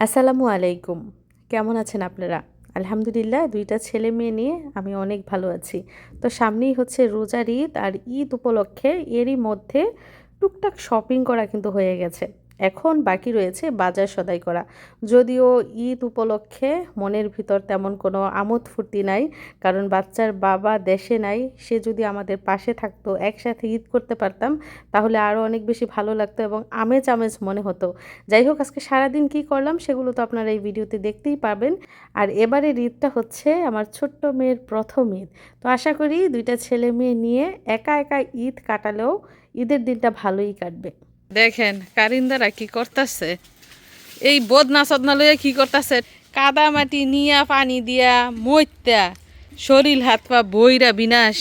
আসসালামু আলাইকুম। কেমন আছেন আপনারা? আলহামদুলিল্লাহ, দুইটা ছেলে মেয়ে নিয়ে আমি অনেক ভালো আছি। তো সামনেই হচ্ছে রোজার ঈদ আর ঈদ উপলক্ষে এরই মধ্যে টুকটাক শপিং করা কিন্তু হয়ে গেছে। এখন বাকি রয়েছে বাজার সদাই করা। যদিও ঈদ উপলক্ষে মনের ভিতর তেমন কোনো আমোদ ফুর্তি নাই, কারণ বাচ্চার বাবা দেশে নাই, সে যদি আমাদের পাশে থাকতো, একসাথে ঈদ করতে পারতাম, তাহলে আরও অনেক বেশি ভালো লাগতো এবং আমেজ আমেজ মনে হতো। যাই হোক, আজকে সারাদিন কি করলাম সেগুলো তো আপনারা এই ভিডিওতে দেখতেই পাবেন আর এবারের ঈদটা হচ্ছে আমার ছোট্ট মেয়ের প্রথম ঈদ। তো আশা করি দুইটা ছেলে মেয়ে নিয়ে একা একা ঈদ কাটালেও ঈদের দিনটা ভালোই কাটবে। দেখেন কারিন্দারা কি করতেছে? এই বদনা সদনা লইয়া কি করতেছে? কাদা মাটি নিয়া পানি দিয়া মইত্যা শরীর হাত পা বইরা বিনাশ।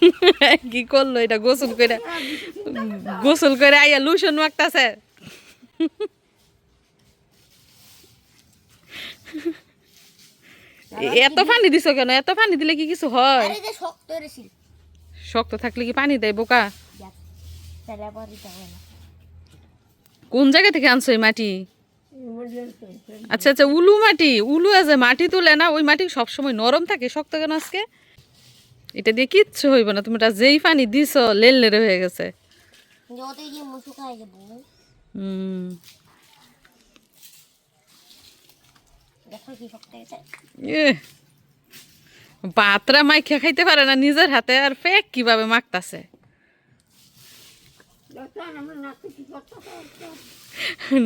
কি করল এটা? গোসল করে গোসল করে আইয়া লুসন মাগতাছে এত পানি দিছো কেন? এত পানি দিলে কি কিছু হয়? শক্ত শক্ত থাকলে কি পানি দেয় বোকা? কোন জায়গা থেকে আনছো এই মাটি? আচ্ছা আচ্ছা উলু মাটি। উলু আছে মাটি তুলে না ওই মাটি সবসময় নরম থাকে শক্ত কেন আজকে? এটা দিয়ে কিচ্ছু হইব না তুমি এটা যেই পানি দিছ লেল লেরে হয়ে গেছে। হুম দেখো কি শক্ত গেছে এ বাতরা মাইখা খাইতে পারে না, নিজের হাতে আর পেক কীভাবে মাখতাছে?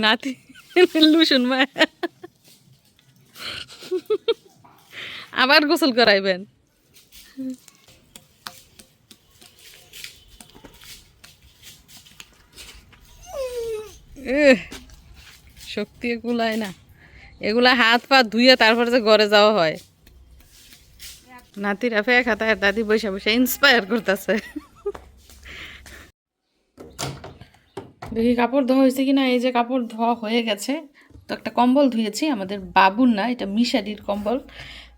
নাতি লুসুন মা। আবার গোসল করাইবেন। শক্তি কুলায় না। এগুলা হাত পা ধুয়ে তারপরে যে ঘরে যাওয়া হয়। নাতিরা ফে খাতা আর দাদি বসে বসে ইন্সপায়ার করতেছে। দেখি কাপড় ধোয়া হয়েছে কিনা? এই যে কাপড় ধোয়া হয়ে গেছে। তো একটা কম্বল ধুয়েছি, আমাদের বাবুর না, এটা মিশারির কম্বল।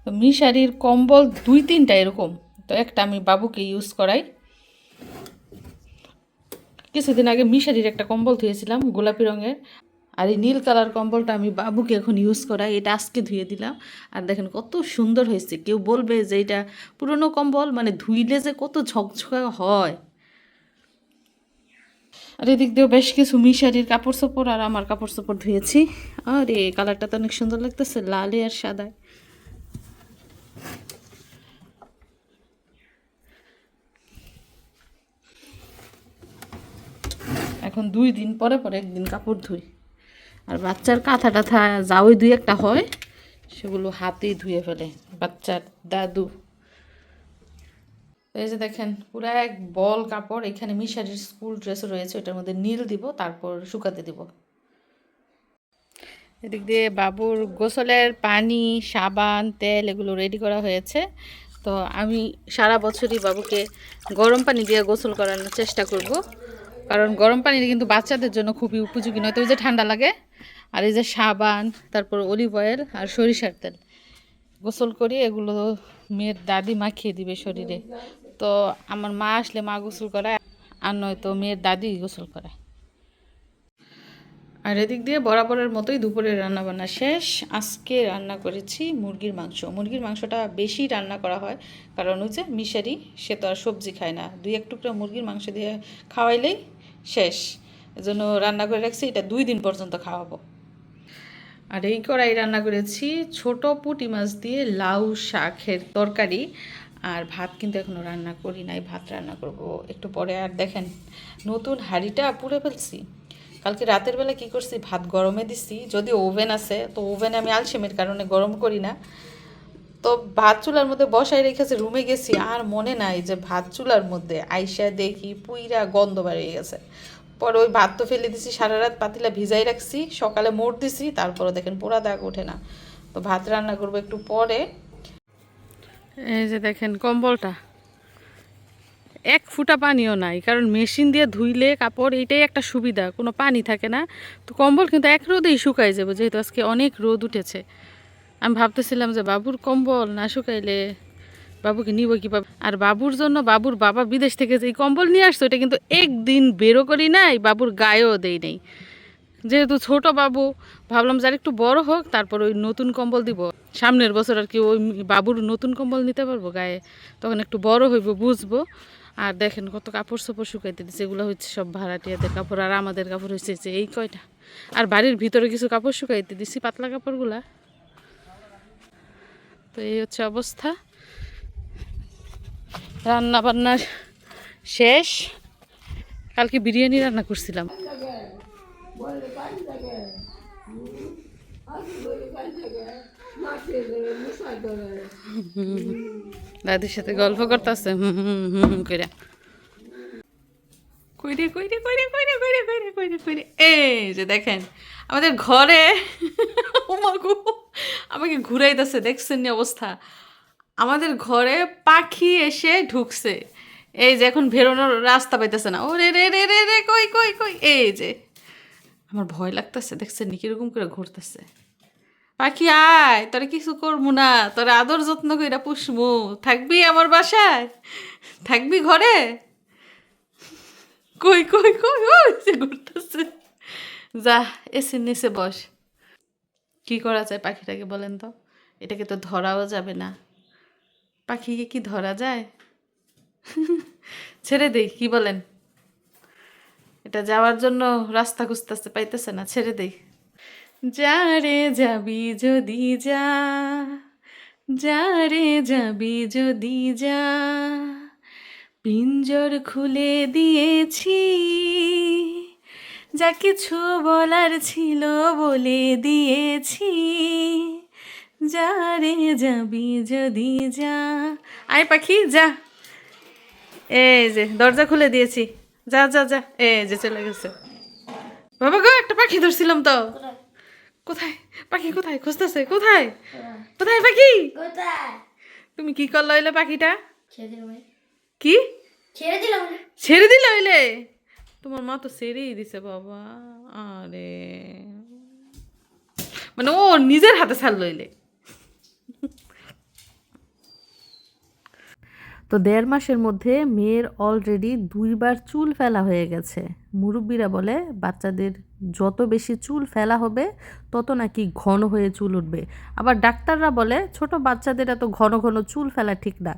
তো মিশারির কম্বল দুই তিনটা এরকম। তো একটা আমি বাবুকে ইউজ করাই। কিছুদিন আগে মিশারির একটা কম্বল ধুয়েছিলাম, গোলাপি রঙের। আর এই নীল কালার কম্বলটা আমি বাবুকে এখন ইউজ করাই, এটা আজকে ধুয়ে দিলাম। আর দেখেন কত সুন্দর হয়েছে, কেউ বলবে যে এটা পুরনো কম্বল মানে ধুইলে যে কত ঝকঝকা হয়। আর এদিক দিয়েও বেশ কিছু মিশারির কাপড় চোপড় আর আমার কাপড় চোপড় ধুয়েছি। আর এই কালারটা তো অনেক সুন্দর লাগতেছে, লালে আর সাদায়। এখন দুই দিন পরে পরে একদিন কাপড় ধুই। আর বাচ্চার কাঁথা টাথা যাওই দুই একটা হয়, সেগুলো হাতেই ধুয়ে ফেলে, বাচ্চার দাদু। এই যে দেখেন, পুরো এক বল কাপড়, এখানে মিশারির স্কুল ড্রেস রয়েছে, ওটার মধ্যে নীল দিব, তারপর শুকাতে দিব। এদিক দিয়ে বাবুর গোসলের পানি, সাবান, তেল, এগুলো রেডি করা হয়েছে। তো আমি সারা বছরই বাবুকে গরম পানি দিয়ে গোসল করানোর চেষ্টা করব। কারণ গরম পানি কিন্তু বাচ্চাদের জন্য খুবই উপযোগী। নয় তো ওই যে ঠান্ডা লাগে, আর এই যে সাবান, তারপর অলিভ অয়েল আর সরিষার তেল। গোসল করি এগুলো মেয়ের দাদি মাখিয়ে দিবে শরীরে। তো আমার মা আসলে মা গোসল করায়, আর নয়তো মেয়ের দাদি গোসল করায়। আর এদিক দিয়ে বরাবরের মতোই দুপুরের রান্না বান্না শেষ। আজকে রান্না করেছি মুরগির মাংস। মুরগির মাংসটা বেশি রান্না করা হয়, কারণ ওই যে মিশারি, সে তো আর সবজি খায় না। দুই এক টুকরা মুরগির মাংস দিয়ে খাওয়াইলেই শেষ। এজন্য রান্না করে রাখছি, এটা দুই দিন পর্যন্ত খাওয়াবো। আর এই কড়াই রান্না করেছি ছোট পুঁটি মাছ দিয়ে লাউ শাকের তরকারি। আর ভাত কিন্তু এখনও রান্না করি নাই, ভাত রান্না করব একটু পরে। আর দেখেন, নতুন হাঁড়িটা পুড়ে ফেলছি। কালকে রাতের বেলা কি করছি, ভাত গরমে দিছি যদি ওভেন আছে, তো ওভেনে আমি আলসেমের কারণে গরম করি না। তো ভাত চুলার মধ্যে বসাই রেখেছে, রুমে গেছি, আর মনে নাই যে ভাত চুলার মধ্যে আইসা দেখি পুইরা গন্ধ বেরিয়ে গেছে। পরে ওই ভাত তো ফেলে দিছি সারা রাত পাতিলা ভিজাই রাখছি, সকালে মোড় দিছি, তারপরে দেখেন পোড়া দাগ ওঠে না। তো ভাত রান্না করব একটু পরে। এই যে দেখেন কম্বলটা। এক ফুটা পানিও নাই, কারণ মেশিন দিয়ে ধুইলে কাপড়, এইটাই একটা সুবিধা, কোনো পানি থাকে না। তো কম্বল কিন্তু এক রোদেই শুকাই যাবে, যেহেতু আজকে অনেক রোদ উঠেছে। আমি ভাবতেছিলাম যে বাবুর কম্বল না শুকাইলে বাবুকে নিব কীভাবে? আর বাবুর জন্য বাবুর বাবা বিদেশ থেকে যে এই কম্বল নিয়ে আসতো এটা কিন্তু একদিন বেরো করি নাই, বাবুর গায়েও দেই নেই। যেহেতু ছোট বাবু, ভাবলাম যার একটু বড় হোক, তারপর ওই নতুন কম্বল দিব। সামনের বছর আর কি ওই বাবুর নতুন কম্বল নিতে পারব গায়ে, তখন একটু বড় হইব বুঝব। আর দেখেন কত কাপড় চোপড় শুকাইতে দিচ্ছে এগুলো হচ্ছে সব ভাড়াটিয়াদের কাপড়, আর আমাদের কাপড় হচ্ছে এই কয়টা। আর বাড়ির ভিতরে কিছু কাপড় শুকাইতে দিছি, পাতলা কাপড়গুলা। তো এই হচ্ছে অবস্থা রান্না বান্নার শেষ কালকে বিরিয়ানি রান্না করছিলাম দাদির সাথে গল্প করতেছে হুম হুম হুম করে কইরে কইরে কইরে কইরে কইরে কইরে কইরে কইরে। এই যে দেখেন, আমাদের ঘরে ওমাগো আমাকে ঘুরাইতেছে, দেখছেন নি অবস্থা? আমাদের ঘরে পাখি এসে ঢুকছে। এই যে এখন বেরোনোর রাস্তা পাইতেছে না। ও রে রে রে রে রে, কই কই কই? এই যে, আমার ভয় লাগতেছে, দেখছেন নি কীরকম করে ঘুরতেছে। পাখি, আয়, তোরা কিছু করব না, তোরা আদর যত্ন কইরা পুষবো। থাকবি আমার বাসায়? থাকবি ঘরে? কই কই কই, ওই ঘুরতেছে। যা, এসে নিচে বস। কি করা যায় পাখিটাকে বলেন তো? এটাকে তো ধরাও যাবে না। পাখিকে কি ধরা যায়? ছেড়ে দেই কি বলেন? এটা যাওয়ার জন্য রাস্তা খুঁজতেছে, পাইতেছে না, ছেড়ে দেই যা রে যাবি যদি যা যা রে যাবি যদি যা। পিঞ্জর খুলে দিয়েছি যা কিছু বলার ছিল বলে দিয়েছি। যা রে যাবি যদি যা। আয় পাখি যা। এই যে দরজা খুলে দিয়েছি। যা যা যা। এই যে চলে গেছে। বাবা গো একটা পাখি ধরছিলাম তো। কোথায়? পাখি কোথায়? খুঁজতেছে। কোথায়? কোথায়? পাখি? কোথায়? তুমি কি করল এলে পাখিটা? কি? ছেড়ে দিলাম ছেড়ে দিল হইলে? তোমার মা তো ছেড়েই দিছে বাবা। আরে। মানে ও নিজের হাতে ছাড় এলে তো দেড় মাসের মধ্যে মেয়ের অলরেডি দুইবার চুল ফেলা হয়ে গেছে। মুরব্বীরা বলে, বাচ্চাদের যত বেশি চুল ফেলা হবে, তত নাকি ঘন হয়ে চুল উঠবে। আবার ডাক্তাররা বলে, ছোট বাচ্চাদের এত ঘন ঘন চুল ফেলা ঠিক না।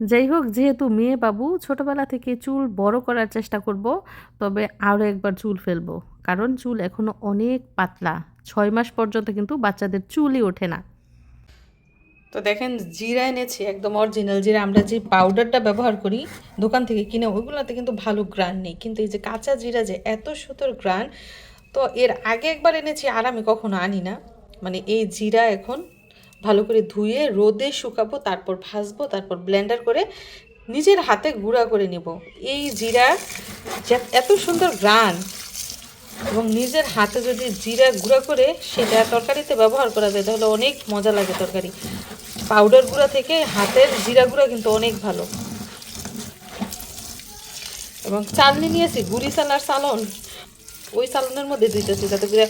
যাই হোক, যেহেতু মেয়ে বাবু, ছোটবেলা থেকে চুল বড় করার চেষ্টা করব, তবে আরও একবার চুল ফেলব। কারণ চুল এখনও অনেক পাতলা। ছয় মাস পর্যন্ত কিন্তু বাচ্চাদের চুলই ওঠে না। তো দেখেন, জিরা এনেছি, একদম অরিজিনাল জিরা। আমরা যে পাউডারটা ব্যবহার করি, দোকান থেকে কিনে, ওইগুলোতে কিন্তু ভালো গ্রান নেই। কিন্তু এই যে কাঁচা জিরা যে এত সুতোর গ্রান তো এর আগে একবার এনেছি, আর আমি কখনো আনি না। মানে এই জিরা এখন ভালো করে ধুয়ে, রোদে শুকাবো, তারপর ভাজবো, তারপর ব্লেন্ডার করে নিজের হাতে গুঁড়া করে নেব। এই জিরা এত সুন্দর গ্রান এবং নিজের হাতে যদি জিরা গুঁড়া করে সেটা তরকারিতে ব্যবহার করা যায়, তাহলে অনেক মজা লাগে তরকারি। পাউডার গুঁড়া থেকে হাতের জিরা গুঁড়া কিন্তু অনেক ভালো। এবং চালনি নিয়েছি, গুড়ি চাল আর চালন। ওই চালনের মধ্যে দিতেছি যাতে করে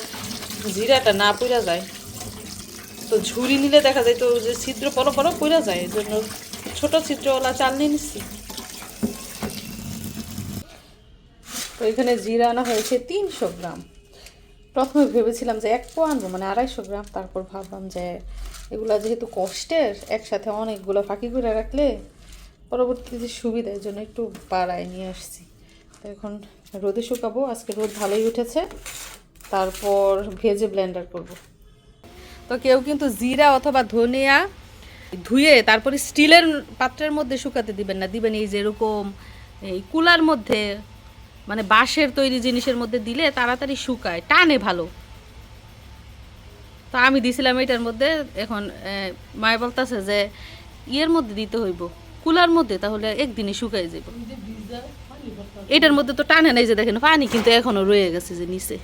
জিরাটা না পুড়া যায়। তো ঝুড়ি নিলে দেখা যায় তো যে ছিদ্র বড় বড় পুড়া যায় এই জন্য ছোটো ছিদ্রওয়ালা চালনি নিচ্ছি। তো এখানে জিরা আনা হয়েছে তিনশো গ্রাম। প্রথমে ভেবেছিলাম যে এক পো আনব মানে আড়াইশো গ্রাম। তারপর ভাবলাম যে এগুলো যেহেতু কষ্টের, একসাথে অনেকগুলো ফাঁকি করে রাখলে পরবর্তীতে সুবিধার জন্য একটু বাড়ায় নিয়ে আসছি। তো এখন রোদে শুকাবো, আজকে রোদ ভালোই উঠেছে। তারপর ভেজে ব্লেন্ডার করব। তো কেউ কিন্তু জিরা অথবা ধনিয়া ধুয়ে তারপরে স্টিলের পাত্রের মধ্যে শুকাতে দিবেন না। দিবেন এই যেরকম এই কুলার মধ্যে মানে বাঁশের তৈরি জিনিসের মধ্যে দিলে তাড়াতাড়ি শুকায়, টানে ভালো। তো আমি দিছিলাম এটার মধ্যে, এখন মায়ে বলতেছে যে, ইয়ের মধ্যে দিতে হইব, কুলার মধ্যে, তাহলে একদিনে শুকাই যাব এটার মধ্যে তো টানে নাই যে দেখেন, পানি কিন্তু এখনও রয়ে গেছে যে নিচে।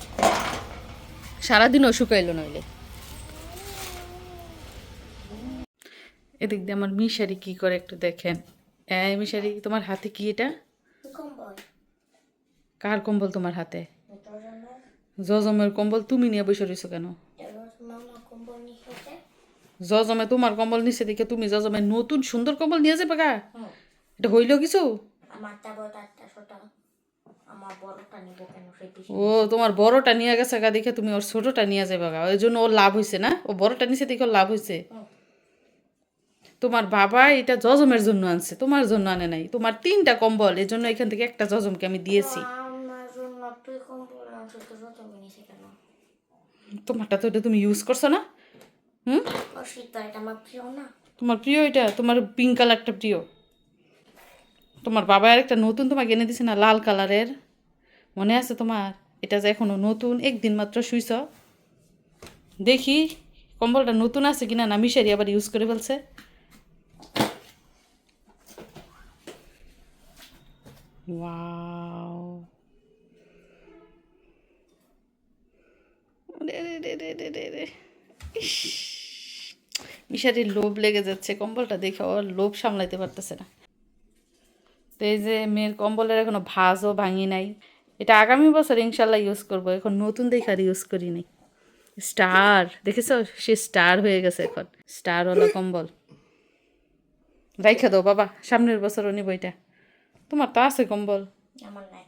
সারাদিনও শুকাইলো নইলে। এদিক দিয়ে আমার মিশারি কি করে একটু দেখেন। এই মিশারি, তোমার হাতে কি এটা? কার কম্বল তোমার হাতে? জজমের কম্বল তুমি নিয়ে বসে রয়েছো কেন? জজমে তোমার কম্বল নিচে দেখে তুমি জজমে নতুন সুন্দর কম্বল নিয়ে যাবে গা। এটা হইল কিছু? ও তোমার বড়টা নিয়ে গেছে গা দেখে তুমি ওর ছোটটা নিয়ে যাবে গা। ওই জন্য ওর লাভ হয়েছে না? ও বড়টা নিচে দেখে ওর লাভ হয়েছে তোমার বাবা এটা জজমের জন্য আনছে তোমার জন্য আনে নাই। তোমার তিনটা কম্বল এই জন্য এখান থেকে একটা জজমকে আমি দিয়েছি আমার জন্য তুই কম বড় আনছিস তো যত মিনিছে কেন তোমারটা তো এটা তুমি ইউজ করছ না? হুম? ও এটা আমার প্রিয় না। তোমার প্রিয় এটা? তোমার পিঙ্ক কালারটা প্রিয়। তোমার বাবা আর একটা নতুন তোমাকে এনে দিছে না লাল কালারের মনে আছে তোমার? এটা যে এখনও নতুন একদিন মাত্র শুইছ। দেখি কম্বলটা নতুন আছে কিনা না মিশারি আবার ইউজ করে ফেলছে। ওয়াও রে রে রে রে রে রে রে। ইস, মিশারির লোভ লেগে যাচ্ছে কম্বলটা দেখে ওর লোভ সামলাইতে পারতেছে না। তো এই যে মেয়ের কম্বলের এখনও ভাজও ভাঙি নাই। এটা আগামী বছর ইনশাল্লাহ ইউজ করব এখন নতুন দেখে আর ইউজ করি নাই। স্টার দেখেছ? সে স্টার হয়ে গেছে এখন। স্টারওয়ালা কম্বল। রাইখা দাও বাবা সামনের বছরও নিব এটা। তোমার তো আছে কম্বল। আমার নাই।